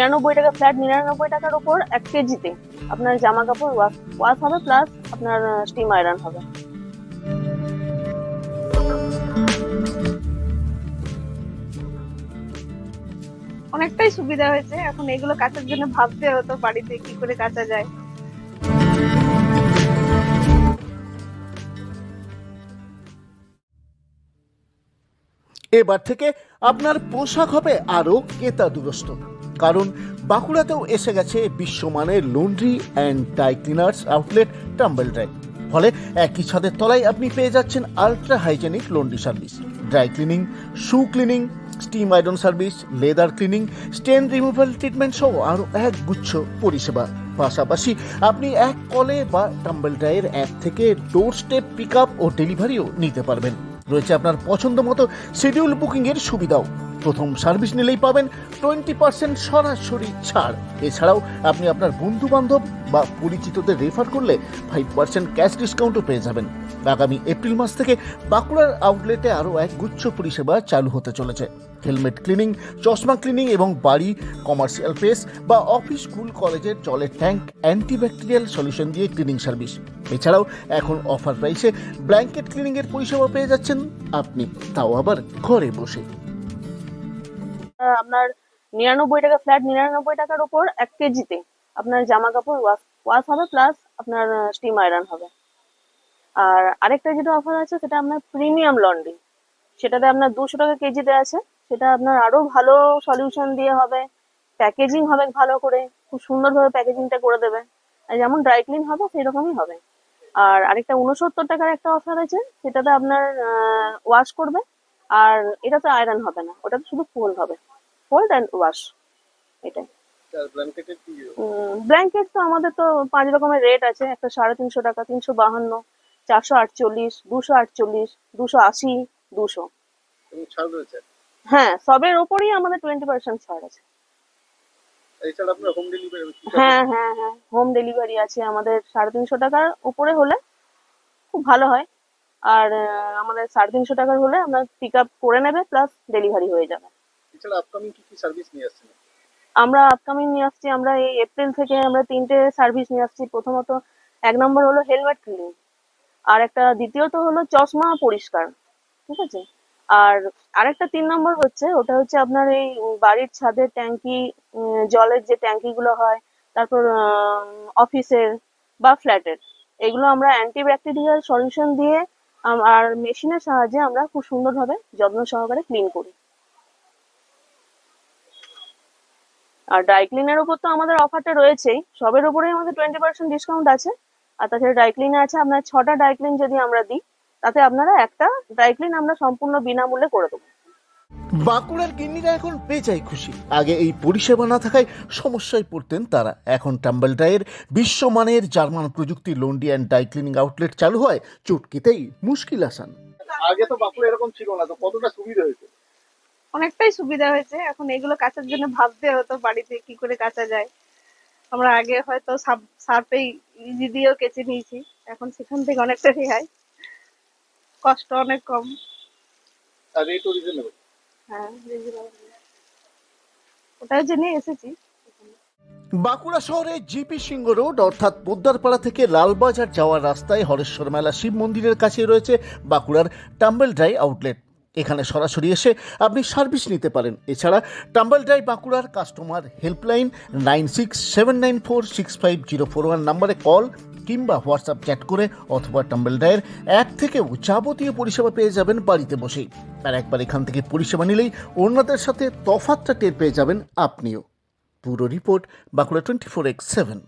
নিরানব্বই টাকা ফ্ল্যাট নিরানব্বই টাকার উপর এক কেজিতে আপনার জামা কাপড় ওয়াশ ওয়াশ হবে প্লাস আপনার স্টিম আয়রন হবে। অনেকটাই সুবিধা হয়েছে। এখন এগুলো কাচার জন্য ভাবতে হতো বাড়িতে কি করে কাচা যায়। এবার থেকে আপনার পোশাক হবে আরও কেতা দুরস্ত। কারণ বাঁকুড়াতেও এসে গেছে বিশ্বমানের laundry and dry cleaners outlet Tumble Dry ফলে একই ছাদের তলায় আপনি পেয়ে যাচ্ছেন ultra hygienic laundry service. Dry cleaning, shoe cleaning, steam iron service, leather cleaning, stain removal treatment সহ আরও এক গুচ্ছ পরিষেবা। পাশাপাশি আপনি এক কলে বা টাম্বল ড্রাইয়ের অ্যাপ থেকে ডোর স্টেপ পিক আপ ও ডেলিভারিও নিতে পারবেন। রয়েছে আপনার পছন্দ মতো শিডিউল বুকিংয়ের সুবিধাও। প্রথম সার্ভিস নিলেই পাবেন টোয়েন্টি পার্সেন্ট সরাসরি ছাড়। এছাড়াও আপনি আপনার বন্ধু বান্ধব বা পরিচিতদের রেফার করলে ফাইভ পার্সেন্ট ক্যাশ ডিসকাউন্টও পেয়ে যাবেন। আগামী এপ্রিল মাস থেকে বাঁকুড়ার আউটলেটে আরও এক গুচ্ছ পরিষেবা চালু হতে চলেছে। হেলমেট ক্লিনিং, চশমা ক্লিনিং এবং বাড়ি, কমার্শিয়াল প্লেস বা অফিস, স্কুল, কলেজের জলের ট্যাঙ্ক, অ্যান্টিব্যাকটেরিয়াল সলিউশন দিয়ে ক্লিনিং সার্ভিস। এছাড়াও এখন অফার প্রাইসে ব্ল্যাঙ্কেট ক্লিনিংয়ের পরিষেবা পেয়ে যাচ্ছেন আপনি। তাও আবার ঘরে বসে। আপনার নিরানব্বই টাকা ফ্ল্যাট নিরানব্বই টাকার উপর এক কেজিতে আপনার জামা কাপড় ওয়াশ ওয়াশ হবে প্লাস আপনার স্টিম আয়রন হবে। আর আরেকটা যেটা অফার আছে, সেটা আপনার প্রিমিয়াম লন্ড্রি সেটাতে আপনার দুশো টাকা কেজিতে আছে। সেটা আপনার আরও ভালো সলিউশন দিয়ে হবে। প্যাকেজিং হবে ভালো করে। খুব সুন্দরভাবে প্যাকেজিংটা করে দেবে। যেমন ড্রাই ক্লিন হবে সেই রকমই হবে। আর আরেকটা উনসত্তর টাকার একটা অফার আছে। সেটাতে আপনার ওয়াশ করবে। আর এটাতে আয়রন হবে না ওটাতে শুধু ফোল্ড হবে। ফোল্ড অ্যান্ড ওয়াশ এটাই। ব্ল্যাঙ্কেট তো আমাদের তো পাঁচ রকমের রেট আছে একটা সাড়ে তিনশো টাকা তিনশো বাহান্ন চারশো আটচল্লিশ দুশো আটচল্লিশ দুশো আশি দুশো। হ্যাঁ সবের ওপরেই আমাদের টোয়েন্টি পার্সেন্ট ছাড় আছে। হ্যাঁ হ্যাঁ হ্যাঁ হোম ডেলিভারি আছে আমাদের সাড়ে তিনশো টাকার উপরে হলে খুব ভালো হয়। আর আমাদের সাড়ে তিনশো টাকার হলে আমরা পিক আপ করে নেবে প্লাস ডেলিভারি হয়ে যাবে। এছাড়া আপকামিং কি কি সার্ভিস নিয়ে আসছেন? আমরা আপকামিং নিয়ে আসছি আমরা এই এপ্রিল থেকে আমরা তিনটে সার্ভিস নিয়ে আসছি। প্রথমত এক নম্বর হলো হেলমেট ক্লিনিং আর একটা দ্বিতীয়ত হলো চশমা পরিষ্কার ঠিক আছে? আর আরেকটা তিন নম্বর হচ্ছে ওটা হচ্ছে আপনার এই বাড়ির ছাদের ট্যাঙ্কি জলের যে ট্যাঙ্কি গুলো হয় তারপর অফিসের বা ফ্ল্যাটের এগুলো আমরা অ্যান্টিব্যাকটেরিয়াল সলিউশন দিয়ে আর মেশিনের সাহায্যে আমরা খুব সুন্দরভাবে যত্ন সহকারে ক্লিন করি। আর ড্রাই ক্লিনের উপর তো আমাদের অফারটা রয়েছেই। সবের উপরেই আমাদের টোয়েন্টি পার্সেন্ট ডিসকাউন্ট আছে। আর তাছাড়া ড্রাই ক্লিনে আছে, আপনার ছটা ড্রাই ক্লিন যদি আমরা দিই, তাতে আপনারা একটা ড্রাই ক্লিন আমরা সম্পূর্ণ বিনামূল্যে করে দেবো। বাঁকুড়ার গিন্নিরা এখন বেজায় খুশি। আগে এই পরিষেবা না থাকায় সমস্যায় পড়তেন তারা। এখন টাম্বল ডায়ের বিশ্বমানের জার্মান প্রযুক্তি laundry and dry cleaning outlet চালু হয় চুটকিতেই। মুশকিল আসান আগে তো বাঁকুড়া এরকম ছিল না তো কতটা সুবিধা হয়েছে? অনেকটাই সুবিধা হয়েছে। এখন এগুলো কাচার জন্য ভাবতে হতো বাড়িতে কি করে কাচা যায়। আমরা আগে হয়তো সার্ফেই ইজি দিয়েও কেচে নিয়েছি। এখন সেখান থেকে অনেকটা রেহাই। কষ্ট অনেক কম। আর রেটও রিজনেবল হ্যাঁ এসেছি। বাঁকুড়া শহরে জিপি সিংহ রোড, অর্থাৎ পোদ্দারপাড়া থেকে লালবাজার যাওয়ার রাস্তায় হরেশ্বর মেলা শিব মন্দিরের কাছে রয়েছে বাঁকুড়ার টাম্বল ড্রাই আউটলেট। এখানে সরাসরি এসে আপনি সার্ভিস নিতে পারেন। এছাড়া টাম্বল ড্রাই বাঁকুড়ার customer helpline nine six seven nine four six five zero four one নাম্বারে কল কিংবা হোয়াটসঅ্যাপ চ্যাট করে অথবা টাম্বেল ডায়ের অ্যাপ থেকেও যাবতীয় পরিষেবা পেয়ে যাবেন বাড়িতে বসেই। আর একবার এখান থেকে পরিষেবা নিলেই অন্যদের সাথে তফাতটা টের পেয়ে যাবেন আপনিও। পুরো report Bankura twenty four x seven.